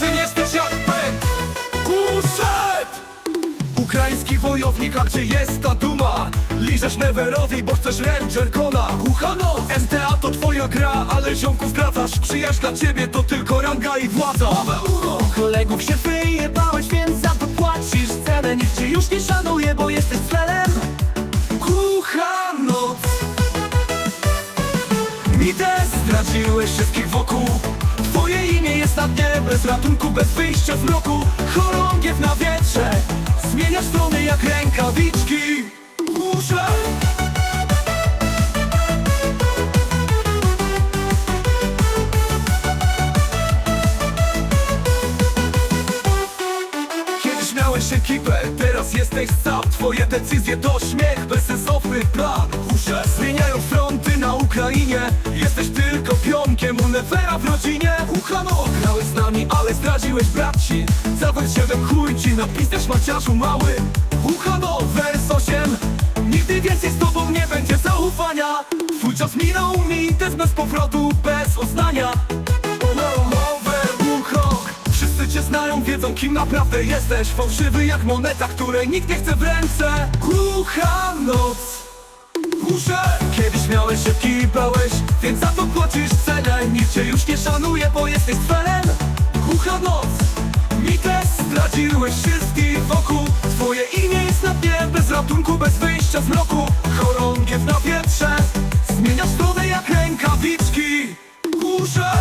że jesteś jak pęk Kuszet! Ukraiński wojownik, a gdzie jest ta duma? Liżesz Neverowi, bo chcesz Ranger Kona. Uchano, MTA to twoja gra, ale ziomków zdradzasz. Przyjaźń dla ciebie to tylko ranga i władza. Kolegów się wyjebałeś, więc za to płacisz cenę. Nikt cię już nie szanuje, bo jesteś celem Głucha noc Mi też zdradziłeś wszystkich wokół bez ratunku, bez wyjścia z mroku Chorągiew na wietrze Zmieniasz strony jak rękawiczki. Głusze Kiedyś miałeś ekipę, teraz jesteś sam Twoje decyzje to śmiech, bezsensowny plan. Usze zmieniają fronty na Ukrainie Jesteś tylko pionkiem Unifera w rodzinie? Uchano, grałeś z nami, ale zdradziłeś braci. Zawód siedem chuj ci napisać maciarzu mały. Uchano, wers 8 Nigdy więcej z tobą nie będzie zaufania. Twój czas minął mi, też bez powrotu, bez Wszyscy cię znają, wiedzą kim naprawdę jesteś. Fałszywy jak moneta, której nikt nie chce w ręce. Głucha noc Głusze Kiedyś miałeś szybki bałeś Więc za to płacisz Cię już nie szanuję, bo jesteś felem. Głucha noc Mi też zdradziłeś wszystkich wokół. Twoje imię jest na dnie Bez ratunku, bez wyjścia z mroku Chorągiew na wietrze Zmieniasz stronę jak rękawiczki. Głuszę